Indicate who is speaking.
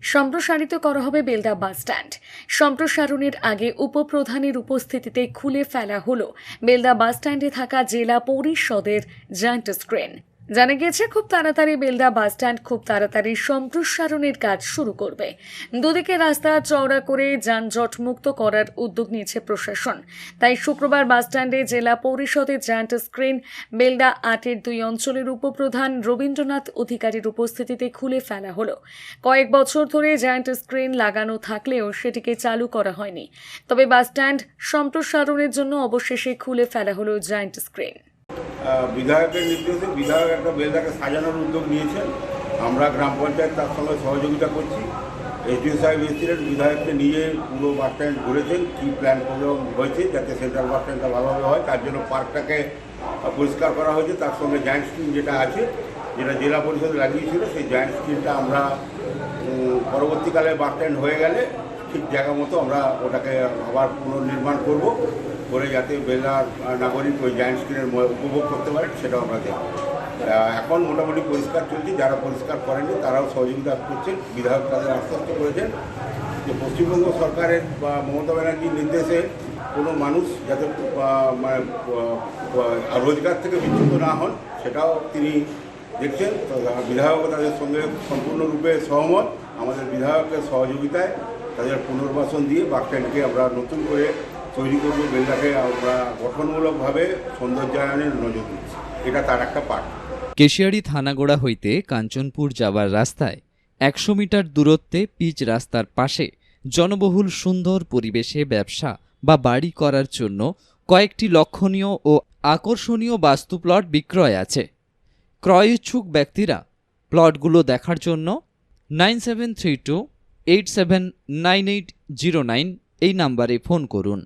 Speaker 1: সম্প্রসারিত করা হবে বেলদা বাস স্ট্যান্ড। সম্প্রসারণের আগে উপপ্রধানের উপস্থিতিতে খুলে ফেলা হল বেলদা বাস স্ট্যান্ডে থাকা জেলা পরিষদের জায়ান্ট স্ক্রিন। জানা গিয়েছে, খুব তাড়াতাড়ি বেলদা বাস স্ট্যান্ড খুব তাড়াতাড়ি সম্প্রসারণের কাজ শুরু করবে। দুদিকে রাস্তা চওড়া করে যানজট মুক্ত করার উদ্যোগ নিয়েছে প্রশাসন। তাই শুক্রবার বাস স্ট্যান্ডে জেলা পরিষদের জায়ান্ট স্ক্রিন, বেলদা আটের দুই অঞ্চলের উপপ্রধান রবীন্দ্রনাথ অধিকারীর উপস্থিতিতে খুলে ফেলা হলো। কয়েক বছর ধরে জায়ান্ট স্ক্রিন লাগানো থাকলেও সেটিকে চালু করা হয়নি। তবে বাস স্ট্যান্ড সম্প্রসারণের জন্য অবশেষে খুলে ফেলা হলো জায়ান্ট স্ক্রিন।
Speaker 2: বিধায়কের নির্দেশে বিধায়ক একটা বেলদাকে সাজানোর উদ্যোগ নিয়েছেন আমরা গ্রাম পঞ্চায়েত তার সঙ্গে সহযোগিতা করছি। এসডিও সাহেব এসেছিলেন, বিধায়ককে নিয়ে পুরো বাস স্ট্যান্ড ঘুরেছেন, কী প্ল্যান প্রোগ্রাম হয়েছে যাতে সেন্ট্রাল বাস স্ট্যান্ডটা ভালোভাবে হয়। তার জন্য পার্কটাকে পরিষ্কার করা হয়েছে। তার সঙ্গে জয়েন্ট স্ক্রিন যেটা আছে, যেটা জেলা পরিষদ লাগিয়েছিল, সেই জয়েন্ট স্ক্রিনটা আমরা পরবর্তীকালে বাস স্ট্যান্ড হয়ে গেলে ঠিক জায়গা মতো আমরা ওটাকে আবার পুনর্নির্মাণ করব। করে যাতে বেলার নাগরিক ওই জায়েন্ট স্ক্রিনের উপভোগ করতে পারে, সেটাও আমরা দেখব। এখন মোটামুটি পরিষ্কার চলছে, যারা পরিষ্কার করেনি তারাও সহযোগিতা করছেন বিধায়ক তাদের আশ্বস্ত করেছেন যে পশ্চিমবঙ্গ সরকারের বা মমতা ব্যানার্জির নির্দেশে কোনো মানুষ যাতে মানে রোজগার থেকে বিচ্যুত না হন, সেটাও তিনি দেখছেন। বিধায়ক তাদের সঙ্গে সম্পূর্ণরূপে সহমত। আমাদের বিধায়কের সহযোগিতায় তাদের পুনর্বাসন দিয়ে বাস আমরা নতুন করে তৈরি করব বেলদাকে আমরা গঠনমূলকভাবে সৌন্দর্যায়নের নজর দিচ্ছি। এটা তার একটা পার্ট
Speaker 3: কেশিয়ারি থানাগোড়া হইতে কাঞ্চনপুর যাওয়ার রাস্তায় একশো মিটার দূরত্বে পিচ রাস্তার পাশে জনবহুল সুন্দর পরিবেশে ব্যবসা বা বাড়ি করার জন্য কয়েকটি লক্ষণীয় ও আকর্ষণীয় বাস্তু প্লট বিক্রয় আছে। ক্রয় ইচ্ছুক ব্যক্তিরা প্লটগুলো দেখার জন্য nine seven three two eight seven nine eight zero nine এই নাম্বারে ফোন করুন।